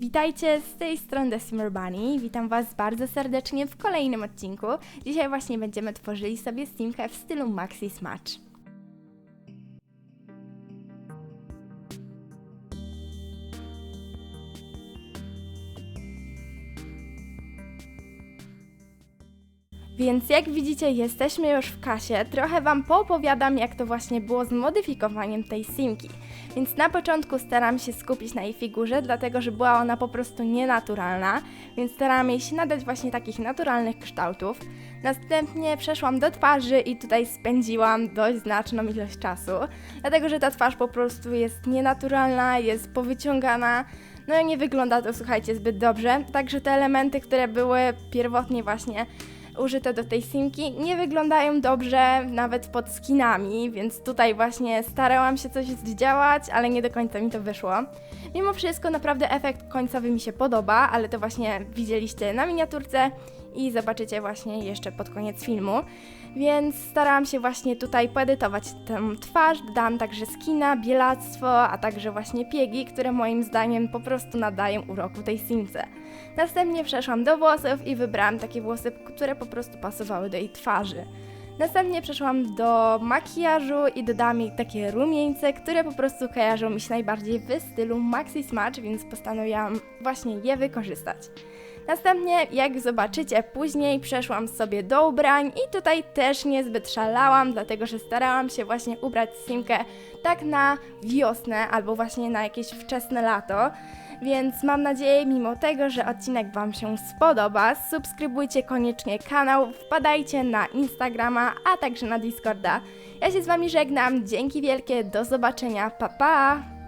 Witajcie z tej strony Decimar Bunny. Witam Was bardzo serdecznie w kolejnym odcinku. Dzisiaj właśnie będziemy tworzyli sobie simkę w stylu Maxi Smatch. Więc jak widzicie, jesteśmy już w kasie. Trochę Wam poopowiadam, jak to właśnie było z modyfikowaniem tej simki. Więc na początku staram się skupić na jej figurze, dlatego że była ona po prostu nienaturalna, więc starałam jej się nadać właśnie takich naturalnych kształtów. Następnie przeszłam do twarzy i tutaj spędziłam dość znaczną ilość czasu, dlatego że ta twarz po prostu jest nienaturalna, jest powyciągana, no i nie wygląda to, słuchajcie, zbyt dobrze. Także te elementy, które były pierwotnie właśnie użyte do tej simki nie wyglądają dobrze nawet pod skinami, więc tutaj właśnie starałam się coś zdziałać, ale nie do końca mi to wyszło. Mimo wszystko naprawdę efekt końcowy mi się podoba, ale to właśnie widzieliście na miniaturce i zobaczycie właśnie jeszcze pod koniec filmu. Więc starałam się właśnie tutaj poedytować tę twarz, dodałam także skina, bielactwo, a także właśnie piegi, które moim zdaniem po prostu nadają uroku tej simce. Następnie przeszłam do włosów i wybrałam takie włosy, które po prostu pasowały do jej twarzy. Następnie przeszłam do makijażu i dodałam jej takie rumieńce, które po prostu kojarzą mi się najbardziej w stylu Maxi Smudge, więc postanowiłam właśnie je wykorzystać. Następnie, jak zobaczycie później, przeszłam sobie do ubrań i tutaj też niezbyt szalałam, dlatego że starałam się właśnie ubrać Simkę tak na wiosnę albo właśnie na jakieś wczesne lato. Więc mam nadzieję, mimo tego, że odcinek Wam się spodoba, subskrybujcie koniecznie kanał, wpadajcie na Instagrama, a także na Discorda. Ja się z Wami żegnam, dzięki wielkie, do zobaczenia, pa pa!